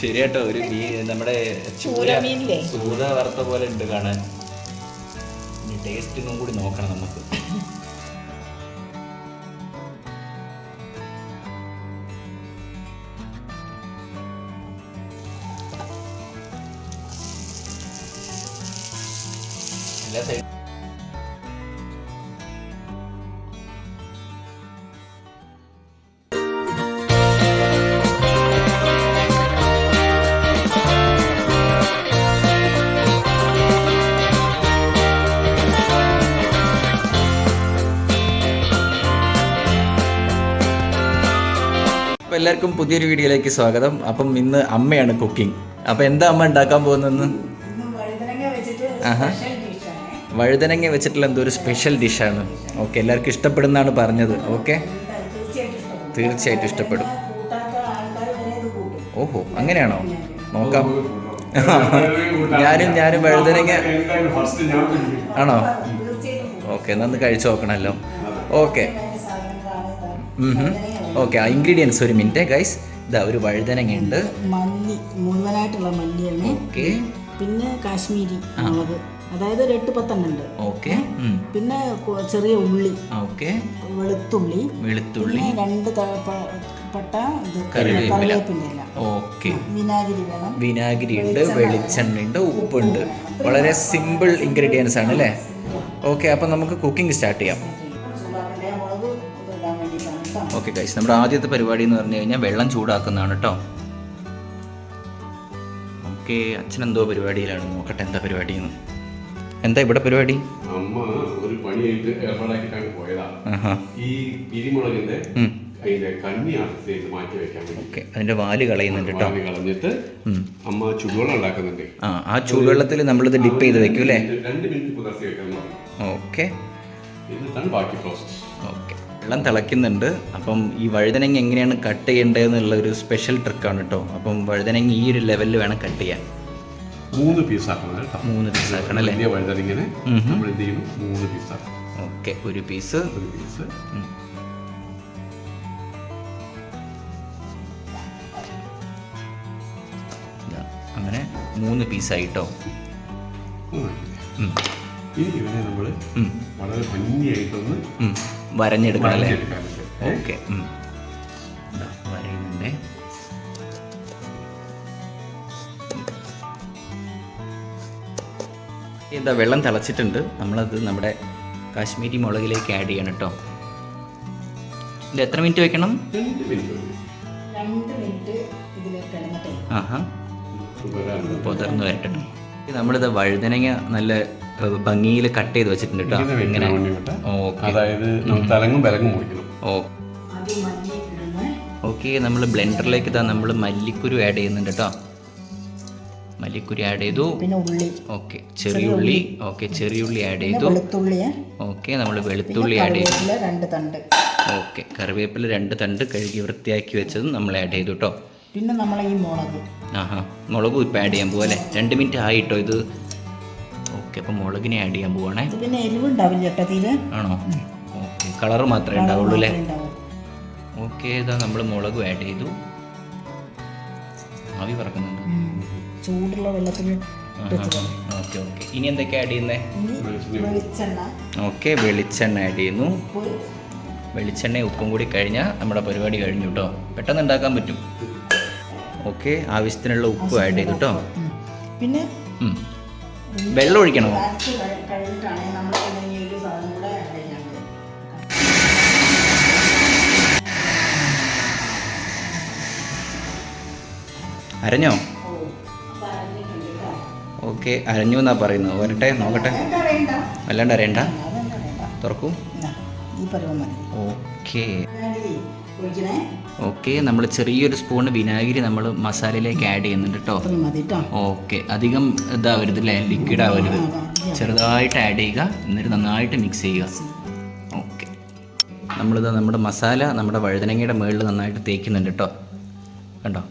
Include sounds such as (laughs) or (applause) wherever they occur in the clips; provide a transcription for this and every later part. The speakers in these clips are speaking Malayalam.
ശരിയാട്ടോ ഒരു മീൻ നമ്മുടെ ചൂര? ചൂത വറുത്ത പോലെ ഉണ്ട് കാണാൻ. ടേസ്റ്റിനും കൂടി നോക്കണം നമുക്ക്. എല്ലാ സൈഡ് അപ്പോൾ എല്ലാവർക്കും പുതിയൊരു വീഡിയോയിലേക്ക് സ്വാഗതം. അപ്പം ഇന്ന് അമ്മയാണ് കുക്കിംഗ്. അപ്പം എന്താ അമ്മ ഉണ്ടാക്കാൻ പോകുന്നതെന്ന്? ആഹാ. വഴുതനങ്ങ വെച്ചിട്ടുള്ള എന്തോ ഒരു സ്പെഷ്യൽ ഡിഷാണ് ഓക്കെ എല്ലാവർക്കും ഇഷ്ടപ്പെടുന്നതാണ് പറഞ്ഞത്. ഓക്കെ. തീർച്ചയായിട്ടും ഇഷ്ടപ്പെടും. ഓഹോ അങ്ങനെയാണോ? നോക്കാം. ഞാനും ഞാനും വഴുതനങ്ങ. ആണോ? ഓക്കെ എന്നാൽ കഴിച്ചു നോക്കണമല്ലോ ഓക്കെ. ഓക്കെ ആ ഇൻഗ്രീഡിയൻസ് ഒരു മിനിറ്റ് ഗൈസ് ഇതാ ഒരു വഴുതനങ്ങ ഉണ്ട് മല്ലി മുഴുവനായിട്ടുള്ള മല്ലിയാണ്. ഓക്കെ പിന്നെ കാശ്മീരി മുളക്. അതായത് ഒരു എട്ട് പത്തെണ്ണം ഉണ്ട്. ഓക്കെ പിന്നെ ചെറിയ ഉള്ളി. ഓക്കെ വെളുത്തുള്ളി. വെളുത്തുള്ളി. രണ്ട് പട്ട ഇല. ഓക്കെ വിനാഗിരി വേണം. വിനാഗിരി ഉണ്ട് വെളിച്ചെണ്ണ ഉണ്ട്. ഉപ്പുണ്ട് വളരെ സിമ്പിൾ ഇൻഗ്രീഡിയൻസ് ആണ് അല്ലേ? ഓക്കെ അപ്പം നമുക്ക് കുക്കിംഗ് സ്റ്റാർട്ട് ചെയ്യാം. ഓക്കെ ഗൈസ് നമ്മുടെ ആദ്യത്തെ പരിപാടി എന്ന് പറഞ്ഞു കഴിഞ്ഞാൽ വെള്ളം ചൂടാക്കുന്നതാണ് കേട്ടോ ഓക്കെ അച്ഛൻ എന്തോ പരിപാടിയിലാണ്. നോക്കട്ടെ എന്താ പരിപാടി എന്ന്. എന്താ ഇവിടെ പരിപാടി? അമ്മ ഒരു പണിയായിട്ട് ഏർപ്പാടാക്കിയിട്ടാണ് ഈ പിരിമുളകിന്റെ. അതിന്റെ കണ്ണി അർത്ഥത്തേക്ക് മാറ്റി വെക്കാൻ വേണ്ടി. അതിന്റെ വാൽ കളയുന്നുണ്ട് കേട്ടോ കളഞ്ഞിട്ട് അമ്മ ചുടുവെള്ളം ഉണ്ടാക്കുന്നുണ്ട്. ആ ആ ചൂടുവെള്ളത്തിൽ നമ്മളിത് ഡിപ്പ് ചെയ്ത് വെക്കും അല്ലേ? രണ്ട് മിനിറ്റ് പുലർത്തി വെക്കാൻ പറയും ഓക്കെ. എന്നിട്ടാണ് ബാക്കി പ്രോസസ് ഓക്കെ. വെള്ളം തിളയ്ക്കുന്നുണ്ട്. അപ്പം ഈ വഴുതനങ്ങ എങ്ങനെയാണ് കട്ട് ചെയ്യേണ്ടതെന്നുള്ള ഒരു സ്പെഷ്യൽ ട്രിക്കാണ് കേട്ടോ അപ്പം വഴുതനങ്ങ ഈ ഒരു ലെവലിൽ വേണം കട്ട് ചെയ്യാൻ. മൂന്ന് പീസ് ആക്കണം കേട്ടോ. മൂന്ന് പീസ് ആക്കണം അല്ലേ? വലിയ. നമ്മൾ എന്ത് മൂന്ന് പീസ് ആക്കണം. ഓക്കെ ഒരു പീസ് ഒരു പീസ് അങ്ങനെ മൂന്ന് പീസ് പീസായിട്ടോ ഇനി ഇവനെ നമ്മൾ വളരെ ഭംഗിയായിട്ടൊന്ന് വരഞ്ഞെടുക്കണം അല്ലേ? ഓക്കെ. വരയുന്നുണ്ടേ എന്താ വെള്ളം തിളച്ചിട്ടുണ്ട്. നമ്മളത് നമ്മുടെ കാശ്മീരി മുളകിലേക്ക് ആഡ് ചെയ്യണം കേട്ടോ. ഇത് എത്ര മിനിറ്റ് വെക്കണം? ആഹാ. പുതർന്ന് വരട്ടെ. നമ്മളിത് വഴുതനങ്ങ നല്ല ഭംഗിയിൽ കട്ട് ചെയ്ത് വെച്ചിട്ടുണ്ട് കേട്ടോ ഇങ്ങനെ. അതായത് തലങ്ങും വിലങ്ങും മുറിക്കണം. ഓക്കെ നമ്മൾ ബ്ലെൻഡറിലേക്ക് ഇതാ നമ്മൾ മല്ലിക്കുരു ആഡ് ചെയ്യുന്നുണ്ട് കേട്ടോ മല്ലിക്കുരു ആഡ് ചെയ്തു. പിന്നെ ഉള്ളി. ഓക്കെ ചെറിയ ഉള്ളി. ഓക്കെ ചെറിയ ഉള്ളി ആഡ് ചെയ്തു. വെളുത്തുള്ളി. ഓക്കെ നമ്മൾ വെളുത്തുള്ളി ആഡ് ചെയ്തു. രണ്ട് തണ്ട്. ഓക്കെ കറിവേപ്പില രണ്ട് തണ്ട് കഴുകി വൃത്തിയാക്കി വെച്ചതും നമ്മൾ ആഡ് ചെയ്തു കേട്ടോ പിന്നെ നമ്മളെ ഈ മുളക്. ആഹാ മുളകും ഇപ്പം ആഡ് ചെയ്യാൻ പോവല്ലേ? രണ്ട് മിനിറ്റ് ആയിട്ടോ ഇത്? ഓക്കെ അപ്പം മുളകിനെ ആഡ് ചെയ്യാൻ പോവാണേ. ഇത് പിന്നെ എരിവ് ഉണ്ടാവില്ല തീരെ. ആണോ? ഓക്കെ കളർ മാത്രമേ ഉണ്ടാവുള്ളൂ അല്ലേ? ഓക്കെ ഇതാ നമ്മൾ മുളക് ആഡ് ചെയ്തു. ആവി പറക്കുന്നുണ്ട്. ചൂടുള്ള വെള്ളത്തിൽ ഓക്കെ ഓക്കെ ഇനി എന്തൊക്കെ ആഡ് ചെയ്യുന്നേ? വെളിച്ചെണ്ണ. ഓക്കെ വെളിച്ചെണ്ണ ആഡ് ചെയ്യുന്നു. വെളിച്ചെണ്ണ ഉപ്പും കൂടി കഴിഞ്ഞാൽ നമ്മുടെ പരിപാടി കഴിഞ്ഞു കേട്ടോ പെട്ടെന്ന് ഉണ്ടാക്കാൻ പറ്റും. ഓക്കെ ആവശ്യത്തിനുള്ള ഉപ്പ് ആഡ് ചെയ്തു കേട്ടോ പിന്നെ വെള്ളം ഒഴിക്കണോ? അരഞ്ഞോ? ഓക്കെ അരഞ്ഞു എന്നാ പറയുന്നത്? വരട്ടെ നോക്കട്ടെ. വല്ലാണ്ട് അരയണ്ട. അല്ലാണ്ട് അറിയണ്ട? തുറക്കൂ. ഓക്കേ. ഒഴിക്കണേ? ഓക്കെ നമ്മൾ ചെറിയൊരു സ്പൂൺ വിനാഗിരി നമ്മൾ മസാലയിലേക്ക് ആഡ് ചെയ്യുന്നുണ്ട് കേട്ടോ ഓക്കെ അധികം ഇതാവരുത് അല്ലേ ലിക്വിഡ് ആവരുത്. ചെറുതായിട്ട് ആഡ് ചെയ്യുക എന്നിട്ട് നന്നായിട്ട് മിക്സ് ചെയ്യുക. ഓക്കെ. നമ്മളിത് നമ്മുടെ മസാല നമ്മുടെ വഴുതനങ്ങയുടെ മുകളിൽ നന്നായിട്ട് തേക്കുന്നുണ്ട് കേട്ടോ കണ്ടോ?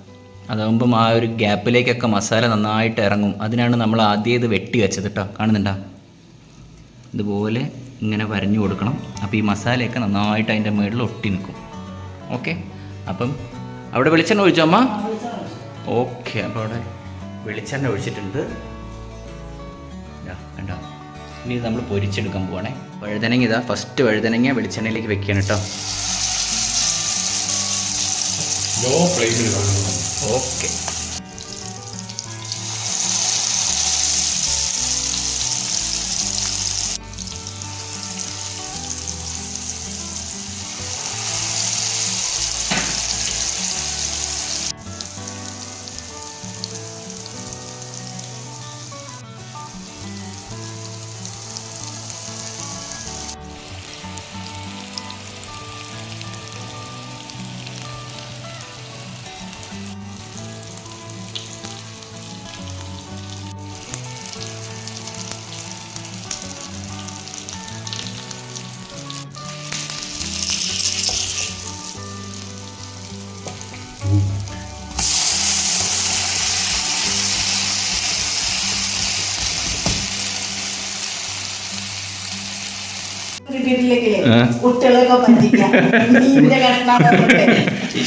അതാകുമ്പം ആ ഒരു ഗ്യാപ്പിലേക്കൊക്കെ മസാല നന്നായിട്ട് ഇറങ്ങും. അതിനാണ് നമ്മൾ ആദ്യം ഇത് വെട്ടി വെച്ചത് കേട്ടോ കാണുന്നുണ്ടോ? ഇതുപോലെ ഇങ്ങനെ വരഞ്ഞു കൊടുക്കണം. അപ്പോൾ ഈ മസാലയൊക്കെ നന്നായിട്ട് അതിന്റെ മുകളിൽ ഒട്ടി നിൽക്കും. അപ്പം അവിടെ വെളിച്ചെണ്ണ ഒഴിച്ചോ അമ്മ? ഓക്കെ അപ്പോൾ അവിടെ വെളിച്ചെണ്ണ ഒഴിച്ചിട്ടുണ്ട്. കണ്ടോ? ഇനി നമ്മൾ പൊരിച്ചെടുക്കാൻ പോവാണേ. വഴുതനങ്ങ ഇതാ ഫസ്റ്റ് വഴുതനങ്ങ വെളിച്ചെണ്ണയിലേക്ക് വെക്കുകയാണ് കേട്ടോ. ഓക്കെ.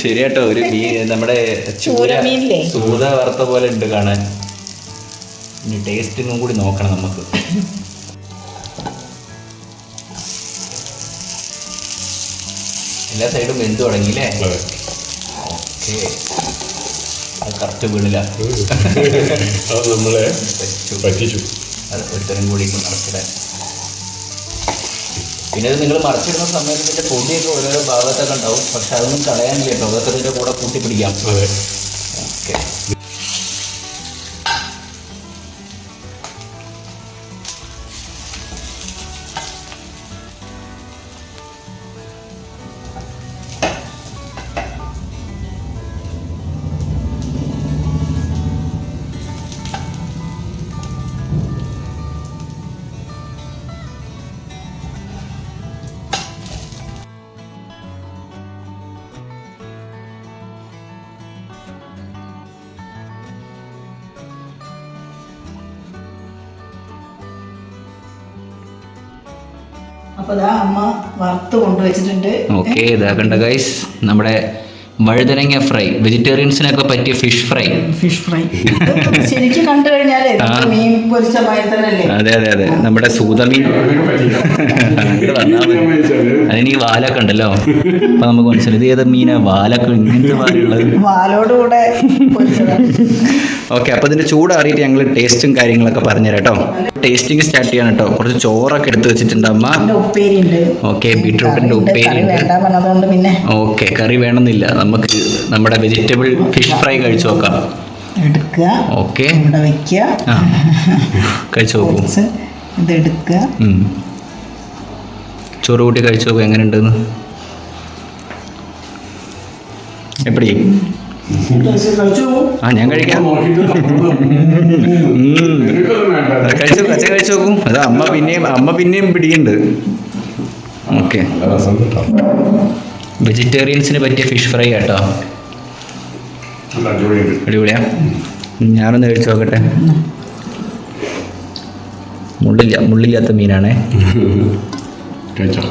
ശരിയാട്ടോ ഒരു മീൻ നമ്മുടെ ചൂത വറുത്ത പോലെ ഉണ്ട് കാണാൻ. ഇനി ടേസ്റ്റിങ്ങും കൂടി നോക്കണം നമുക്ക്. എല്ലാ സൈഡും വെന്ത് തുടങ്ങിയില്ലേ? അതെ. ഓക്കെ കറക്റ്റ് വീണില്ല. അത് നമ്മളെ പറ്റിച്ചു. അത് ഒരുത്തരം കൂടി നിറച്ചിടാൻ പിന്നെ ഇത് നിങ്ങൾ മറച്ചിടുന്ന സമയത്ത് ഇതിന്റെ പൊടിയൊക്കെ ഓരോരോ ഭാഗത്തൊക്കെ ഉണ്ടാവും. പക്ഷെ അതൊന്നും കളയാനില്ല. കേട്ടോ അതൊക്കെ ഇതിന്റെ കൂടെ കൂട്ടി പിടിക്കാം ഓക്കെ. അപ്പൊ ഇതാ അമ്മ വറുത്ത് കൊണ്ടുവച്ചിട്ടുണ്ട്. ഓക്കെ ഇതാക്കണ്ട ഗൈസ് നമ്മുടെ വഴുതനങ്ങ ഫ്രൈ. വെജിറ്റേറിയൻസിനൊക്കെ പറ്റിയ ഫിഷ് ഫ്രൈ. Fish fry. (laughs) ശരിക്കും കണ്ടു കഴിഞ്ഞാലേ മീൻ പൊരിച്ച അതെ അതെ അതെ. നമ്മുടെ സൂതമീൻ. അതിന് ഈ വാലൊക്കെ ഉണ്ടല്ലോ. അപ്പൊ നമുക്ക് മനസ്സിലായി. ഇത് ഏതാ മീനാ? വാലൊക്കെ ഇങ്ങനത്തെ വാലുള്ളത് വാലോടുകൂടെ ഓക്കെ ഓക്കെ അപ്പോൾ ചൂട് ചൂടാറിയിട്ട് ഞങ്ങൾ ടേസ്റ്റും കാര്യങ്ങളൊക്കെ പറഞ്ഞുതരാം കേട്ടോ. ടേസ്റ്റിംഗ് സ്റ്റാർട്ട് ചെയ്യണം കേട്ടോ. കുറച്ച് ചോറൊക്കെ എടുത്ത് വെച്ചിട്ടുണ്ട് അമ്മ. ഉപ്പേരി ഉണ്ട് ഓക്കെ ബീട്രൂട്ടിന്റെ ഉപ്പേരി ഉണ്ട് ഓക്കെ കറി വേണമെന്നില്ല. നമുക്ക് നമ്മുടെ വെജിറ്റബിൾ ഫിഷ് ഫ്രൈ കഴിച്ചു നോക്കാം. എടുക്കുക ഓക്കെ ഇവിടെ വെക്കുക കഴിച്ചു നോക്കൂ. ഇത് എടുക്കുക. ചോറ് കൂട്ടി കഴിച്ചു നോക്കൂ എങ്ങനെയുണ്ടെന്ന്. എപ്പടി? ആ ഞാൻ കഴിക്കാം. കഴിച്ചു കച്ച കഴിച്ചു നോക്കും. അത് അമ്മ പിന്നെയും അമ്മ പിന്നെയും പിടിക്കുന്നുണ്ട് ഓക്കെ. വെജിറ്റേറിയൻസിന് പറ്റിയ ഫിഷ് ഫ്രൈ കേട്ടോ അടിപൊളിയാ? ഞാനൊന്ന് കഴിച്ചു നോക്കട്ടെ. മുള്ളില്ല മുള്ളില്ലാത്ത മീനാണേ.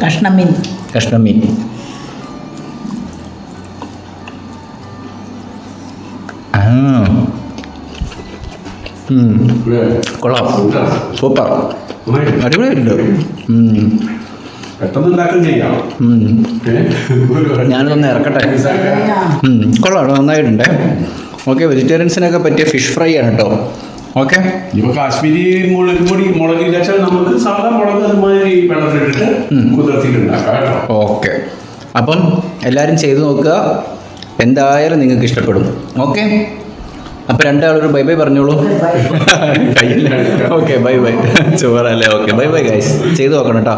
കഷ്ണം മീൻ. കഷ്ണം മീൻ. ആ. ഉം. കൊള്ളാം. സൂപ്പർ. അടിപൊളിയായിട്ടുണ്ട്. ഉം. പെട്ടെന്ന് ഉണ്ടാക്കാൻ ചെയ്യാം. ഞാനതൊന്ന് ഇറക്കട്ടെ. കൊള്ളാം നന്നായിട്ടുണ്ട്. ഓക്കെ വെജിറ്റേറിയൻസിനൊക്കെ പറ്റിയ ഫിഷ് ഫ്രൈ ആണ് കേട്ടോ. ഓക്കെ? ഇപ്പൊ കാശ്മീരി മുളക് പൊടി മുളക് നമുക്ക് സാധാ മുളക് അതുമാതിരി വെള്ളത്തിലിട്ടിട്ട് കുതിർത്തിട്ടുണ്ടാക്കാം കേട്ടോ. ഓക്കെ. അപ്പം എല്ലാവരും ചെയ്തു നോക്കുക. എന്തായാലും നിങ്ങൾക്ക് ഇഷ്ടപ്പെടും. ഓക്കെ? അപ്പം രണ്ടാളൊരു ബൈ ബൈ പറഞ്ഞോളൂ. Okay bye bye. (laughs) ചോറല്ലേ okay bye bye (laughs) guys ചെയ്തു നോക്കണം കേട്ടോ.